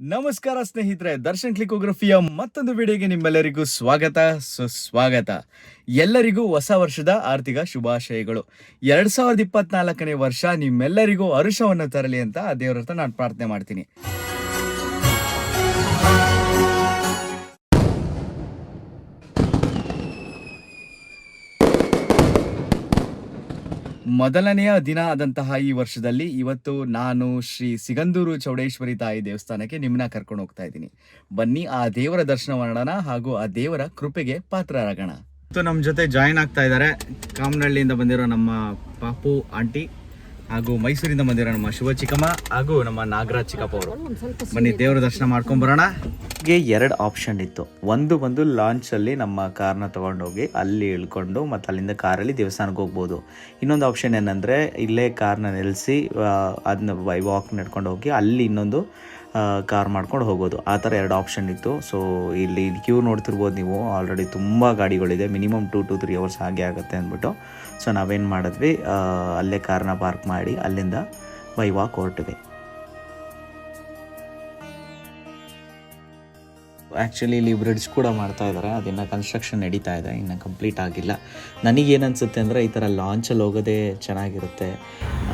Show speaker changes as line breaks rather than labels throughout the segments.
ನಮಸ್ಕಾರ ಸ್ನೇಹಿತರೆ, ದರ್ಶನ್ ಕ್ಲಿಕೋಗ್ರಫಿಯ ಮತ್ತೊಂದು ವಿಡಿಯೋಗೆ ನಿಮ್ಮೆಲ್ಲರಿಗೂ ಸ್ವಾಗತ, ಸುಸ್ವಾಗತ. ಎಲ್ಲರಿಗೂ ಹೊಸ ವರ್ಷದ ಆರ್ಥಿಕ ಶುಭಾಶಯಗಳು. ಎರಡ್ ಸಾವಿರದ ಇಪ್ಪತ್ನಾಲ್ಕನೇ ವರ್ಷ ನಿಮ್ಮೆಲ್ಲರಿಗೂ ಅರುಷವನ್ನು ತರಲಿ ಅಂತ ದೇವರ ಹತ್ರ ನಾನು ಪ್ರಾರ್ಥನೆ ಮಾಡ್ತೀನಿ. ಮೊದಲನೆಯ ದಿನ ಆದಂತಹ ಈ ವರ್ಷದಲ್ಲಿ ಇವತ್ತು ನಾನು ಶ್ರೀ ಸಿಗಂದೂರು ಚೌಡೇಶ್ವರಿ ತಾಯಿ ದೇವಸ್ಥಾನಕ್ಕೆ ನಿಮ್ಮನ್ನ ಕರ್ಕೊಂಡು ಹೋಗ್ತಾ ಇದ್ದೀನಿ. ಬನ್ನಿ ಆ ದೇವರ ದರ್ಶನ ಮಾಡೋಣ ಹಾಗೂ ಆ ದೇವರ ಕೃಪೆಗೆ ಪಾತ್ರರಾಗೋಣ. ನಮ್ಮ ಜೊತೆ ಜಾಯಿನ್ ಆಗ್ತಾ ಇದ್ದಾರೆ. ಕಾಮನಹಳ್ಳಿಯಿಂದ ಬಂದಿರೋ ನಮ್ಮ ಪಾಪು, ಆಂಟಿ ಹಾಗೂ ಮೈಸೂರಿಂದ ಬಂದಿರೋ ನಮ್ಮ ಶಿವ ಚಿಕ್ಕಮ್ಮ ಹಾಗೂ ನಮ್ಮ ನಾಗರಾಜ್ ಚಿಕ್ಕಪ್ಪ ಅವರು. ಬನ್ನಿ, ದೇವರ ದರ್ಶನ ಮಾಡ್ಕೊಂಡ್ ಬರೋಣ. ಎರಡು ಆಪ್ಷನ್ ಇತ್ತು. ಒಂದು ಬಂದು ಲಾಂಚಲ್ಲಿ ನಮ್ಮ ಕಾರ್ನ ತಗೊಂಡೋಗಿ ಅಲ್ಲಿ ಇಳ್ಕೊಂಡು ಮತ್ತು ಅಲ್ಲಿಂದ ಕಾರಲ್ಲಿ ದೇವಸ್ಥಾನಕ್ಕೆ ಹೋಗ್ಬೋದು. ಇನ್ನೊಂದು ಆಪ್ಷನ್ ಏನಂದರೆ ಇಲ್ಲೇ ಕಾರ್ನ ನಿಲ್ಲಿಸಿ ಅದನ್ನ ಬೈ ವಾಕ್ ನಡ್ಕೊಂಡು ಹೋಗಿ ಅಲ್ಲಿ ಇನ್ನೊಂದು ಕಾರ್ ಮಾಡ್ಕೊಂಡು ಹೋಗೋದು. ಆ ಥರ ಎರಡು ಆಪ್ಷನ್ ಇತ್ತು. ಸೊ ಇಲ್ಲಿ ಕ್ಯೂ ನೋಡ್ತಿರ್ಬೋದು ನೀವು. ಆಲ್ರೆಡಿ ತುಂಬ ಗಾಡಿಗಳಿದೆ. Minimum two two three hours ಹಾಗೆ ಆಗುತ್ತೆ ಅಂದ್ಬಿಟ್ಟು. ಸೊ ನಾವೇನು ಮಾಡಿದ್ವಿ? ಅಲ್ಲೇ ಕಾರ್ನ ಪಾರ್ಕ್ ಮಾಡಿ ಅಲ್ಲಿಂದ ಬೈ ವಾಕ್ ಆ್ಯಕ್ಚುಲಿ ಇಲ್ಲಿ ಬ್ರಿಡ್ಜ್ ಕೂಡ ಮಾಡ್ತಾ ಇದ್ದಾರೆ ಅದಿನ್ನು ಕನ್ಸ್ಟ್ರಕ್ಷನ್ ನಡೀತಾ ಇದೆ. ಇನ್ನು ಕಂಪ್ಲೀಟ್ ಆಗಿಲ್ಲ. ನನಗೇನು ಅನಿಸುತ್ತೆ ಅಂದರೆ ಈ ಥರ ಲಾಂಚಲ್ಲಿ ಹೋಗೋದೇ ಚೆನ್ನಾಗಿರುತ್ತೆ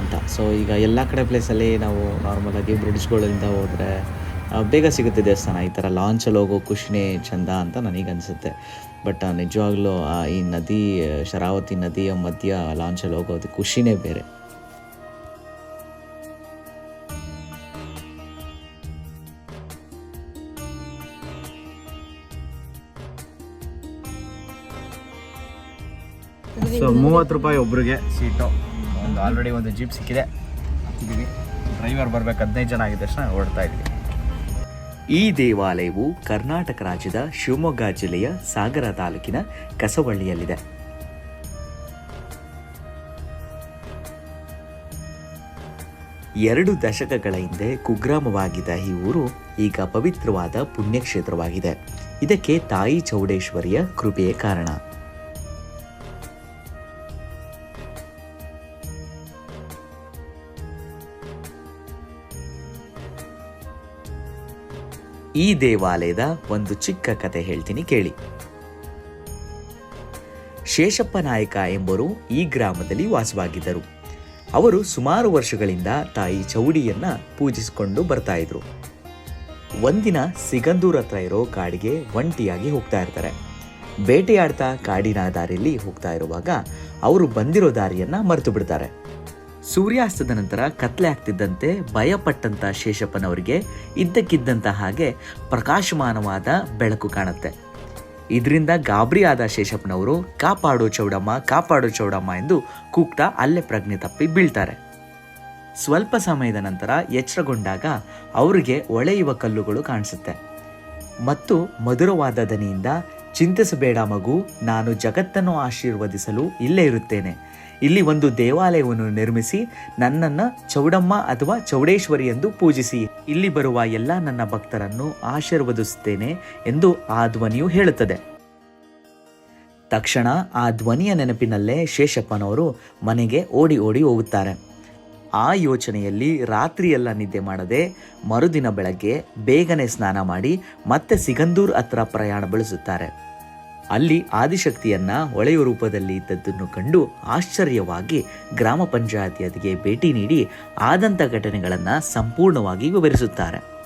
ಅಂತ. ಸೊ ಈಗ ಎಲ್ಲ ಕಡೆ ಪ್ಲೇಸಲ್ಲಿ ನಾವು ನಾರ್ಮಲಾಗಿ ಬ್ರಿಡ್ಜ್ಗಳಿಂದ ಹೋದರೆ ಬೇಗ ಸಿಗುತ್ತೆ ದೇವಸ್ಥಾನ. ಈ ಥರ ಲಾಂಚಲ್ಲಿ ಹೋಗೋ ಖುಷಿನೇ ಚೆಂದ ಅಂತ ನನಗೆ ಅನಿಸುತ್ತೆ ಬಟ್ ನಿಜವಾಗ್ಲೂ ಈ ನದಿ ಶರಾವತಿ ನದಿಯ ಮಧ್ಯ ಲಾಂಚಲ್ಲಿ ಹೋಗೋದು ಖುಷಿನೇ ಬೇರೆ. ಸೊ ಮೂವತ್ತು ರೂಪಾಯಿ ಒಬ್ರಿಗೆ. ಸೀಟು. ಒಂದು ಆಲ್ರೆಡಿ ಒಂದು ಜೀಪ್ ಸಿಕ್ಕಿದೆ. ಹಾಕಿದ್ದೀವಿ ಡ್ರೈವರ್ ಬರ್ಬೇಕು ಹದಿನೈದು ಜನ ಆಗಿದ ತಕ್ಷಣ ಓಡ್ತಾ ಇದ್ದೀವಿ ಈ ದೇವಾಲಯವು ಕರ್ನಾಟಕ ರಾಜ್ಯದ ಶಿವಮೊಗ್ಗ ಜಿಲ್ಲೆಯ ಸಾಗರ ತಾಲೂಕಿನ ಕಸವಳ್ಳಿಯಲ್ಲಿದೆ. ಎರಡು ದಶಕಗಳ ಹಿಂದೆ ಕುಗ್ರಾಮವಾಗಿದ್ದ ಈ ಊರು ಈಗ ಪವಿತ್ರವಾದ ಪುಣ್ಯಕ್ಷೇತ್ರವಾಗಿದೆ. ಇದಕ್ಕೆ ತಾಯಿ ಚೌಡೇಶ್ವರಿಯ ಕೃಪೆಯೇ ಕಾರಣ. ಈ ದೇವಾಲಯದ ಒಂದು ಚಿಕ್ಕ ಕತೆ ಹೇಳ್ತೀನಿ ಕೇಳಿ. ಶೇಷಪ್ಪ ನಾಯಕ ಎಂಬರು ಈ ಗ್ರಾಮದಲ್ಲಿ ವಾಸವಾಗಿದ್ದರು. ಅವರು ಸುಮಾರು ವರ್ಷಗಳಿಂದ ತಾಯಿ ಚೌಡಿಯನ್ನ ಪೂಜಿಸಿಕೊಂಡು ಬರ್ತಾ ಇದ್ರು. ಒಂದಿನ ಸಿಗಂದೂರ್ ಹತ್ರ ಇರೋ ಕಾಡಿಗೆ ಒಂಟಿಯಾಗಿ ಹೋಗ್ತಾ ಇರ್ತಾರೆ. ಬೇಟೆಯಾಡ್ತಾ ಕಾಡಿನ ದಾರಿಯಲ್ಲಿ ಹೋಗ್ತಾ ಇರುವಾಗ ಅವರು ಬಂದಿರೋ ದಾರಿಯನ್ನ ಮರೆತು ಬಿಡ್ತಾರೆ. ಸೂರ್ಯಾಸ್ತದ ನಂತರ ಕತ್ಲೆ ಆಗ್ತಿದ್ದಂತೆ ಭಯಪಟ್ಟಂತ ಶೇಷಪ್ಪನವರಿಗೆ ಇದ್ದಕ್ಕಿದ್ದಂತ ಹಾಗೆ ಪ್ರಕಾಶಮಾನವಾದ ಬೆಳಕು ಕಾಣುತ್ತೆ. ಇದರಿಂದ ಗಾಬರಿ ಆದ ಶೇಷಪ್ಪನವರು ಕಾಪಾಡು ಚೌಡಮ್ಮ, ಕಾಪಾಡೋ ಚೌಡಮ್ಮ ಎಂದು ಕೂಗ್ತಾ ಅಲ್ಲೇ ಪ್ರಜ್ಞೆ ತಪ್ಪಿ ಬೀಳ್ತಾರೆ. ಸ್ವಲ್ಪ ಸಮಯದ ನಂತರ ಎಚ್ಚರಗೊಂಡಾಗ ಅವರಿಗೆ ಒಳೆಯುವ ಕಲ್ಲುಗಳು ಕಾಣಿಸುತ್ತೆ. ಮತ್ತು ಮಧುರವಾದ ದನಿಯಿಂದ ಚಿಂತಿಸಬೇಡ ಮಗು, ನಾನು ಜಗತ್ತನ್ನು ಆಶೀರ್ವದಿಸಲು ಇಲ್ಲೇ ಇರುತ್ತೇನೆ. ಇಲ್ಲಿ ಒಂದು ದೇವಾಲಯವನ್ನು ನಿರ್ಮಿಸಿ ನನ್ನನ್ನ ಚೌಡಮ್ಮ ಅಥವಾ ಚೌಡೇಶ್ವರಿ ಎಂದು ಪೂಜಿಸಿ. ಇಲ್ಲಿ ಬರುವ ಎಲ್ಲ ನನ್ನ ಭಕ್ತರನ್ನು ಆಶೀರ್ವದಿಸುತ್ತೇನೆ ಎಂದು ಆ ಧ್ವನಿಯು ಹೇಳುತ್ತದೆ. ತಕ್ಷಣ ಆ ಧ್ವನಿಯ ನೆನಪಿನಲ್ಲೇ ಶೇಷಪ್ಪನವರು ಮನೆಗೆ ಓಡಿ ಓಡಿ ಹೋಗುತ್ತಾರೆ. ಆ ಯೋಚನೆಯಲ್ಲಿ ರಾತ್ರಿಯೆಲ್ಲ ನಿದ್ದೆ ಮಾಡದೆ ಮರುದಿನ ಬೆಳಗ್ಗೆ ಬೇಗನೆ ಸ್ನಾನ ಮಾಡಿ ಮತ್ತೆ ಸಿಗಂದೂರ್ ಹತ್ರ ಪ್ರಯಾಣ ಬೆಳೆಸುತ್ತಾರೆ. ಅಲ್ಲಿ ಆದಿಶಕ್ತಿಯನ್ನ ಹೊಳೆಯ ರೂಪದಲ್ಲಿ ಇದ್ದದ್ದನ್ನು ಕಂಡು ಆಶ್ಚರ್ಯವಾಗಿ ಗ್ರಾಮ ಪಂಚಾಯತಿಗೆ ಭೇಟಿ ನೀಡಿ ಆದಂಥ ಘಟನೆಗಳನ್ನು ಸಂಪೂರ್ಣವಾಗಿ ವಿವರಿಸುತ್ತಾರೆ.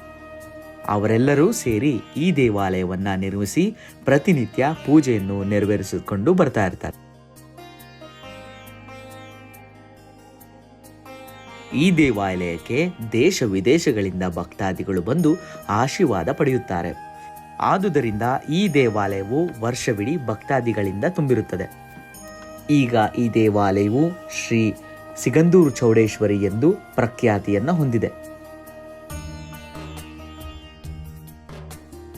ಅವರೆಲ್ಲರೂ ಸೇರಿ ಈ ದೇವಾಲಯವನ್ನು ನಿರ್ಮಿಸಿ ಪ್ರತಿನಿತ್ಯ ಪೂಜೆಯನ್ನು ನೆರವೇರಿಸಿಕೊಂಡು ಬರ್ತಾ ಇರ್ತಾರೆ. ಈ ದೇವಾಲಯಕ್ಕೆ ದೇಶ ವಿದೇಶಗಳಿಂದ ಭಕ್ತಾದಿಗಳು ಬಂದು ಆಶೀರ್ವಾದ ಪಡೆಯುತ್ತಾರೆ. ಆದುದರಿಂದ ಈ ದೇವಾಲಯವು ವರ್ಷವಿಡೀ ಭಕ್ತಾದಿಗಳಿಂದ ತುಂಬಿರುತ್ತದೆ. ಈಗ ಈ ದೇವಾಲಯವು ಶ್ರೀ ಸಿಗಂದೂರು ಚೌಡೇಶ್ವರಿ ಎಂದು ಪ್ರಖ್ಯಾತಿಯನ್ನು ಹೊಂದಿದೆ.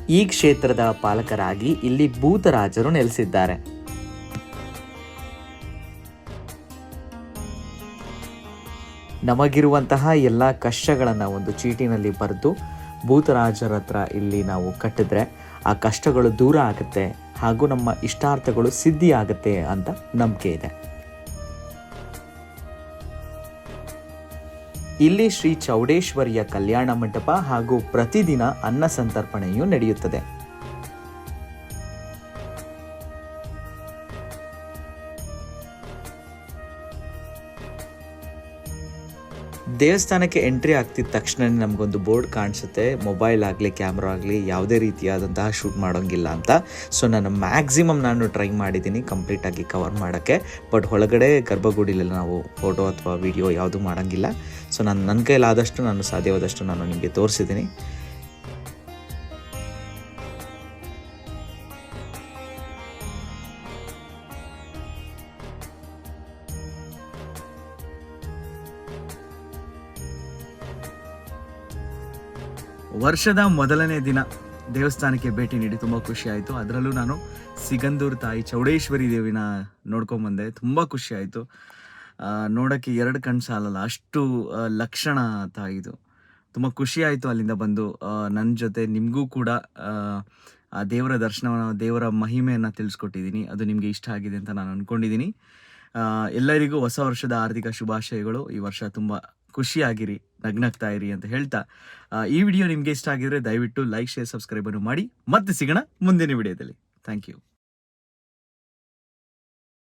ಈ ಕ್ಷೇತ್ರದ ಪಾಲಕರಾಗಿ ಇಲ್ಲಿ ಭೂತರಾಜರು ನೆಲೆಸಿದ್ದಾರೆ. ನಮಗಿರುವಂತಹ ಎಲ್ಲ ಕಷ್ಟಗಳನ್ನು ಒಂದು ಚೀಟಿನಲ್ಲಿ ಬರೆದು ಭೂತರಾಜರ ಹತ್ರ ಇಲ್ಲಿ ನಾವು ಕಟ್ಟಿದ್ರೆ ಆ ಕಷ್ಟಗಳು ದೂರ ಆಗುತ್ತೆ ಹಾಗೂ ನಮ್ಮ ಇಷ್ಟಾರ್ಥಗಳು ಸಿದ್ಧಿ ಆಗುತ್ತೆ ಅಂತ ನಂಬಿಕೆ ಇದೆ. ಇಲ್ಲಿ ಶ್ರೀ ಚೌಡೇಶ್ವರಿಯ ಕಲ್ಯಾಣ ಮಂಟಪ ಹಾಗೂ ಪ್ರತಿದಿನ ಅನ್ನ ಸಂತರ್ಪಣೆಯು ನಡೆಯುತ್ತದೆ. ದೇವಸ್ಥಾನಕ್ಕೆ ಎಂಟ್ರಿ ಆಗ್ತಿದ್ದ ತಕ್ಷಣ ನಮಗೊಂದು ಬೋರ್ಡ್ ಕಾಣಿಸುತ್ತೆ. ಮೊಬೈಲ್ ಆಗಲಿ, ಕ್ಯಾಮ್ರಾ ಆಗಲಿ, ಯಾವುದೇ ರೀತಿಯಾದಂತಹ ಶೂಟ್ ಮಾಡೋಂಗಿಲ್ಲ ಅಂತ. ಸೊ ನಾನು ಮ್ಯಾಕ್ಸಿಮಮ್ ನಾನು ಟ್ರೈ ಮಾಡಿದ್ದೀನಿ ಕಂಪ್ಲೀಟಾಗಿ ಕವರ್ ಮಾಡೋಕ್ಕೆ. ಬಟ್ ಒಳಗಡೆ ಗರ್ಭಗುಡಿಲೆಲ್ಲ ನಾವು ಫೋಟೋ ಅಥವಾ ವಿಡಿಯೋ ಯಾವುದು ಮಾಡೋಂಗಿಲ್ಲ. ಸೊ ನಾನು ನನ್ನ ಕೈಲಾದಷ್ಟು ನಾನು ಸಾಧ್ಯವಾದಷ್ಟು ನಾನು ನಿಮಗೆ ತೋರಿಸಿದ್ದೀನಿ. ವರ್ಷದ ಮೊದಲನೇ ದಿನ ದೇವಸ್ಥಾನಕ್ಕೆ ಭೇಟಿ ನೀಡಿ ತುಂಬ ಖುಷಿ ಆಯಿತು. ಅದರಲ್ಲೂ ನಾನು ಸಿಗಂದೂರು ತಾಯಿ ಚೌಡೇಶ್ವರಿ ದೇವಿನ ನೋಡ್ಕೊಂಬಂದೆ ತುಂಬ ಖುಷಿ ಆಯಿತು. ನೋಡೋಕ್ಕೆ ಎರಡು ಕಣ್ಣು ಸಾಲಲ್ಲ ಅಷ್ಟು ಲಕ್ಷಣ ತಾಯಿದು ತುಂಬ ಖುಷಿ ಆಯಿತು ಅಲ್ಲಿಂದ ಬಂದು. ನನ್ನ ಜೊತೆ ನಿಮಗೂ ಕೂಡ, ಆ ದೇವರ ದರ್ಶನವನ್ನು, ದೇವರ ಮಹಿಮೆಯನ್ನು ತಿಳಿಸ್ಕೊಟ್ಟಿದ್ದೀನಿ. ಅದು ನಿಮಗೆ ಇಷ್ಟ ಆಗಿದೆ ಅಂತ ನಾನು ಅಂದ್ಕೊಂಡಿದ್ದೀನಿ ಎಲ್ಲರಿಗೂ ಹೊಸ ವರ್ಷದ ಆರ್ಥಿಕ ಶುಭಾಶಯಗಳು. ಈ ವರ್ಷ ತುಂಬ ಖುಷಿಯಾಗಿರಿ. ನಗ್ನಗ್ತಾ ಇರಿ ಅಂತ ಹೇಳ್ತಾ ಈ ವಿಡಿಯೋ ನಿಮಗೆ ಇಷ್ಟ ಆಗಿದ್ರೆ ದಯವಿಟ್ಟು ಲೈಕ್ ಶೇರ್ ಸಬ್ಸ್ಕ್ರೈಬನ್ನು ಮಾಡಿ. ಮತ್ತೆ ಸಿಗೋಣ ಮುಂದಿನ ವಿಡಿಯೋದಲ್ಲಿ. Thank you